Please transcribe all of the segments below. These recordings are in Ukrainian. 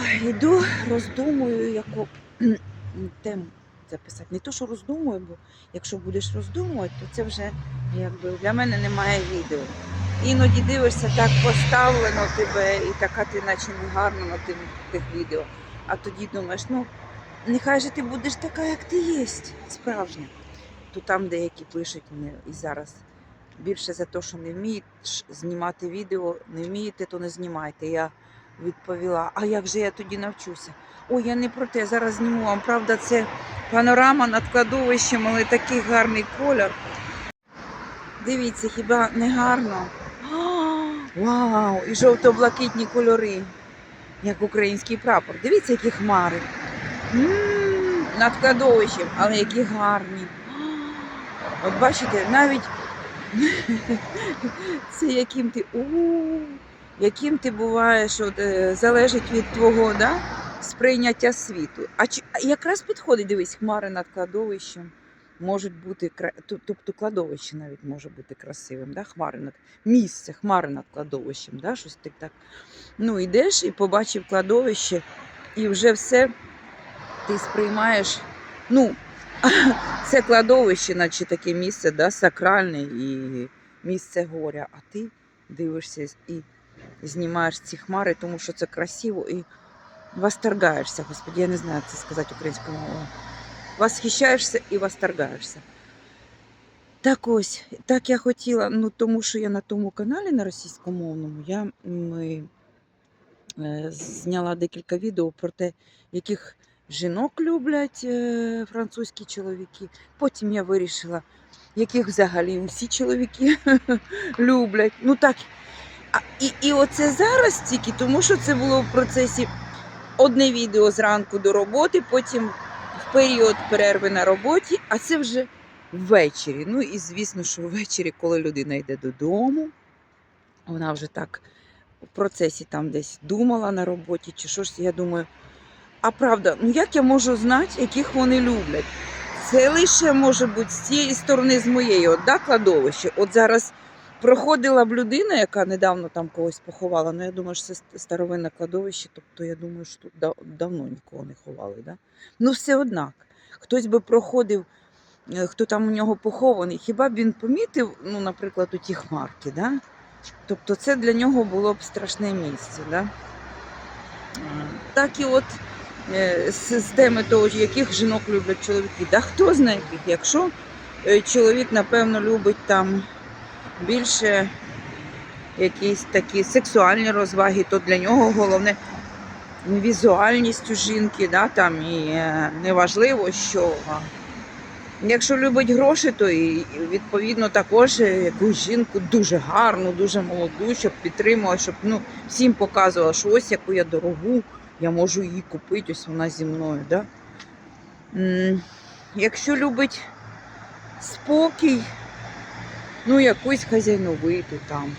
Ой, йду, роздумую, яку тему записати. Не то, що роздумую, бо якщо будеш роздумувати, то це вже якби для мене немає відео. Іноді дивишся, так поставлено тебе, і така ти наче не гарна на тим, тих відео. А тоді думаєш, ну нехай же ти будеш така, як ти є, справжня. То там деякі пишуть не, і зараз більше за те, що не вміють знімати відео, не вмієте, то не знімайте. Я відповіла, а як же я тоді навчуся? Ой, я не про те, зараз зніму вам. Правда, це панорама над кладовищем, але такий гарний колір. Дивіться, хіба не гарно? Вау! І жовто-блакитні кольори, як український прапор. Дивіться, які хмари. Над кладовищем, але які гарні. От бачите, навіть це яким ти. у яким ти буваєш, от, е, залежить від твого да, сприйняття світу. А чи якраз підходить, дивись, хмари над кладовищем можуть бути тобто кладовище навіть може бути красивим. Да? Хмари над місце, хмари над кладовищем. Да? Щось ти так. Ну, йдеш і побачив кладовище, і вже все ти сприймаєш. Ну, це кладовище, наче таке місце, да, сакральне і місце горя. А ти дивишся і знімаєш ці хмари, тому що це красиво і восторгаєшся, Господи, я не знаю, як це сказати українською мовою. Восхищаєшся і восторгаєшся. Так ось, так я хотіла, ну тому що я на тому каналі на російськомовному, я ми, е, зняла декілька відео про те, яких жінок люблять е, французькі чоловіки. Потім я вирішила, яких взагалі всі чоловіки люблять. Ну так, а, і, і оце зараз тільки, тому що це було в процесі одне відео зранку до роботи, потім в період перерви на роботі, а це вже ввечері. Ну і звісно, що ввечері, коли людина йде додому, вона вже так в процесі там десь думала на роботі, чи що ж, я думаю, а правда, ну як я можу знати, яких вони люблять? Це лише може бути з цієї сторони, з моєї, от, да, кладовище. От зараз проходила б людина, яка недавно там когось поховала. Ну, я думаю, що це ст- старовинне кладовище, тобто я думаю, що тут дав- давно нікого не ховали. Да? Ну, все однак, хтось би проходив, е, хто там у нього похований, хіба б він помітив, ну, наприклад, у ті хмарки, да? Тобто це для нього було б страшне місце. Да? Е, Так і от е, з теми того, яких жінок люблять чоловіки. Да хто знає якщо чоловік, напевно, любить там більше якісь такі сексуальні розваги, то для нього головне візуальність у жінки, да, там, і е, неважливо, що. Якщо любить гроші, то і відповідно також е, якусь жінку дуже гарну, дуже молоду, щоб підтримувала, щоб ну, всім показувала, що ось яку я дорогу, я можу її купити, ось вона зі мною. Да? Якщо любить спокій, ну якусь хазяйновиту там.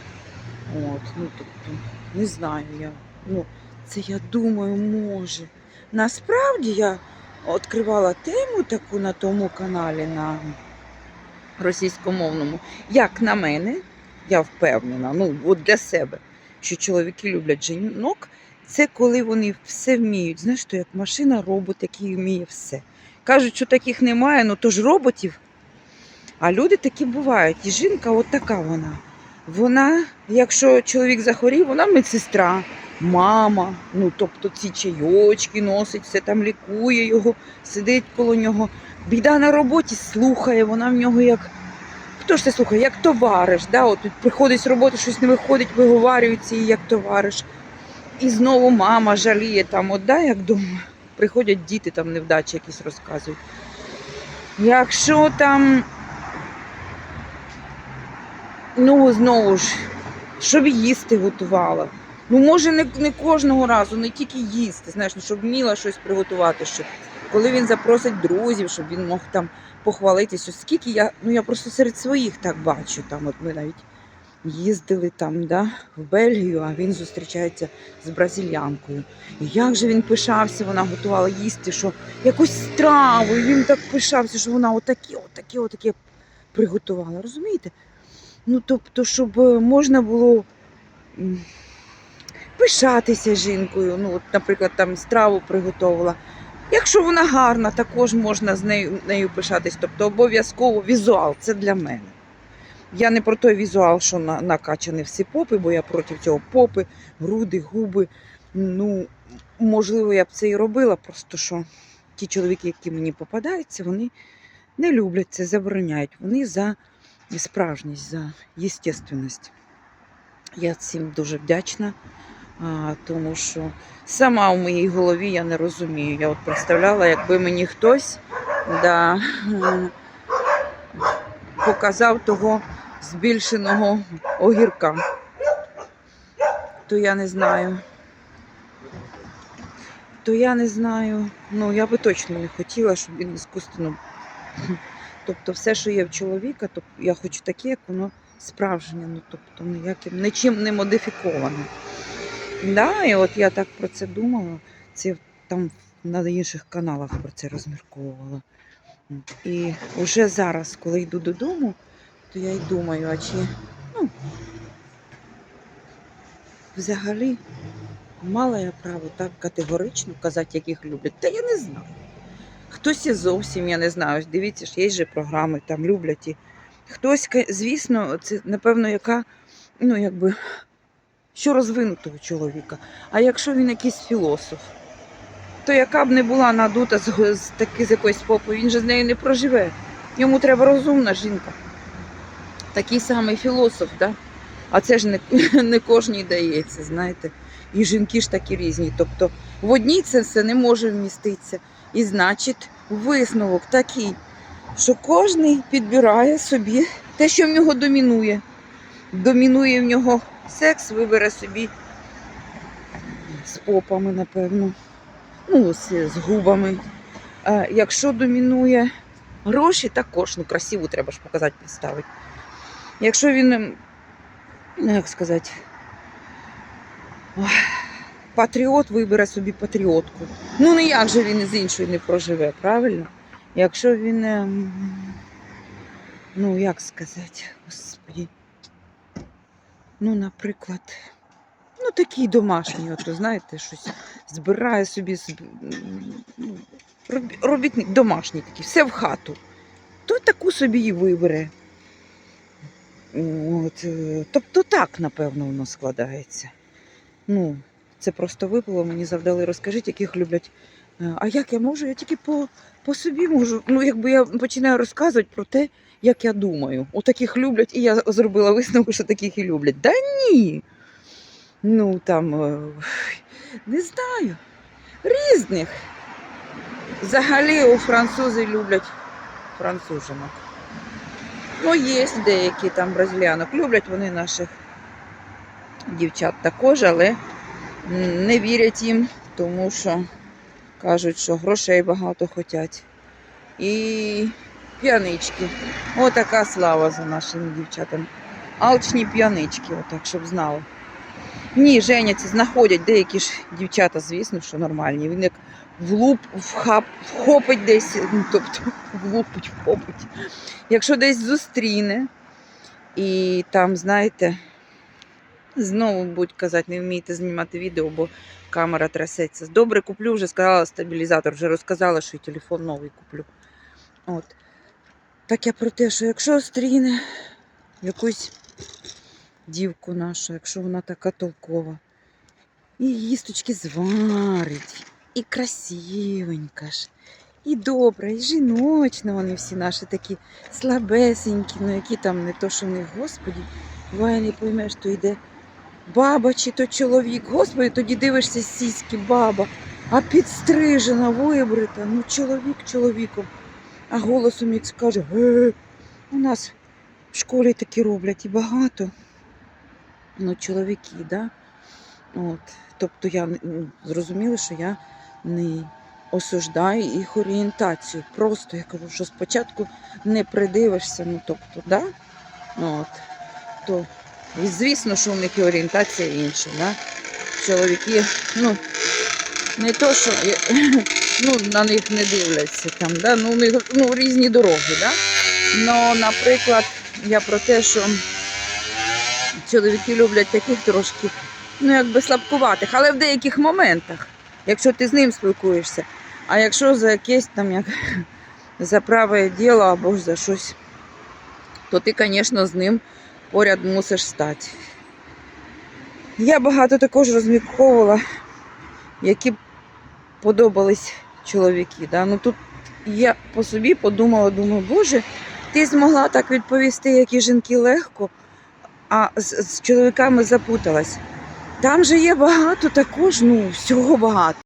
От, ну, тобто, не знаю я. Ну, це я думаю, може. Насправді я відкривала тему таку на тому каналі на російськомовному. Як на мене, я впевнена, ну от для себе, що чоловіки люблять жінок, це коли вони все вміють. Знаєш, то як машина, робот, який вміє все. Кажуть, що таких немає, ну то ж роботів. А люди такі бувають. І жінка, от така вона. Вона, якщо чоловік захворів, вона медсестра, мама, ну тобто ці чайочки носить, все там лікує його, сидить коло нього. Біда на роботі слухає, вона в нього як. Хто ж це слухає, як товариш. Да? От приходить з роботи, щось не виходить, виговарюється їй як товариш. І знову мама жаліє там, от, да, як дома. Приходять діти, там невдачі якісь розказують. Якщо там Ну, знову ж, щоб їсти готувала. Ну, може, не, не кожного разу, не тільки їсти, знаєш, ну, щоб вміла щось приготувати, щоб коли він запросить друзів, щоб він мог там похвалитися. Скільки я, ну я просто серед своїх так бачу. Там, от ми навіть їздили там, да, в Бельгію, а він зустрічається з бразильянкою. І як же він пишався, вона готувала їсти, що якусь страву, і він так пишався, що вона отакі, отакі, отакі приготувала. Розумієте? Ну, тобто, щоб е, можна було пишатися жінкою. Ну, от, наприклад, там страву приготувала. Якщо вона гарна, також можна з нею, нею пишатись. Тобто обов'язково візуал це для мене. Я не про той візуал, що на, накачані всі попи, бо я проти цього попи, груди, губи. Ну, можливо, я б це і робила, просто що ті чоловіки, які мені попадаються, вони не люблять це, забороняють. Вони за справжність, за єстественність. Я цим дуже вдячна, тому що сама в моїй голові я не розумію. Я от представляла, якби мені хтось да, показав того збільшеного огірка, то я не знаю. То я не знаю. Ну, я би точно не хотіла, щоб він іскусственно. Тобто, все, що є в чоловіка, то я хочу таке, як воно справжнє, ну тобто ніяким, нічим не модифіковане. Да, і от я так про це думала, це там на інших каналах про це розмірковувала. І вже зараз, коли йду додому, то я й думаю, а чи ну, взагалі мала я право так категорично казати, яких люблять. Та я не знаю. Хтось і зовсім, я не знаю. Дивіться ж, є же програми, там люблять і хтось, звісно, це напевно, яка, ну якби, що розвинутого чоловіка. А якщо він якийсь філософ, то яка б не була надута з, з, таки, з якоїсь попи, він же з нею не проживе. Йому треба розумна жінка. Такий самий філософ, да? а це ж не, не кожній дається, знаєте. І жінки ж такі різні. Тобто в одній це все не може вміститися. І значить, висновок такий, що кожен підбирає собі те, що в нього домінує. Домінує в нього секс, вибере собі з попами, напевно. Ну, з, губами. А якщо домінує гроші, також ну, красиво треба ж показати, підставити. Якщо він, ну як сказати, патріот вибере собі патріотку. Ну ніяк же він із іншої не проживе, правильно? Якщо він, ем, ну як сказати, господі, ну, наприклад, ну такий домашній, от, знаєте, щось збирає собі ну, робітник домашній такий, все в хату, то таку собі і вибере. От, е, тобто так, напевно, воно складається. Ну, це просто випало, мені завдали. Розкажіть, яких люблять. Е, А як я можу? Я тільки по, по собі можу. Ну, якби я починаю розказувати про те, як я думаю. У таких люблять, і я зробила висновок, що таких і люблять. Да ні. Ну там е, не знаю. Різних. Взагалі у французи люблять францужинок. Ну, є деякі там бразилянок. Люблять вони наших дівчат також, але не вірять їм, тому що кажуть, що грошей багато хочуть. І п'янички. Отака слава за нашими дівчатами. Алчні п'янички, отак, щоб знали. Ні, женяться, знаходять деякі ж дівчата, звісно, що нормальні. Він як влуп, вхап, вхопить десь, ну, тобто влупить, вхопить. Якщо десь зустріне, і там, знаєте, знову будуть казати, не вмієте знімати відео, бо камера трясеться. Добре, куплю, вже сказала стабілізатор, вже розказала, що і телефон новий куплю. От. Так я про те, що якщо зустріне якусь дівку нашу, якщо вона така толкова, і їсточки зварить, і красивенька ж, і добра, і жіночна вони всі наші такі слабесенькі, ну які там не то, що в них, господі, не поймеш, то йде баба чи то чоловік. Господи, тоді дивишся сіськи, баба, а підстрижена, вибрита, ну чоловік чоловіком. А голосом як скаже, «Ге». у нас в школі такі роблять і багато. Ну, чоловіки, да? От. Тобто я ну, зрозуміла, що я не осуждаю їх орієнтацію. Просто я кажу, що спочатку не придивишся, ну тобто, да? От. То, і звісно, що у них і орієнтація інша. Да? Чоловіки, ну, не то, що ну, на них не дивляться там, да? ну, у них ну, різні дороги. Да? Ну, наприклад, я про те, що чоловіки люблять таких трошки ну, якби слабкуватих, але в деяких моментах, якщо ти з ним спілкуєшся. А якщо за якесь там як за праве діло або ж за щось, то ти, звісно, з ним поряд мусиш стати. Я багато також розмірковувала, які подобались чоловіки. Да? Ну, тут я по собі подумала, думаю, боже, ти змогла так відповісти, як і жінки легко, а з, з чоловіками запуталась. Там же є багато також, ну, всього багато.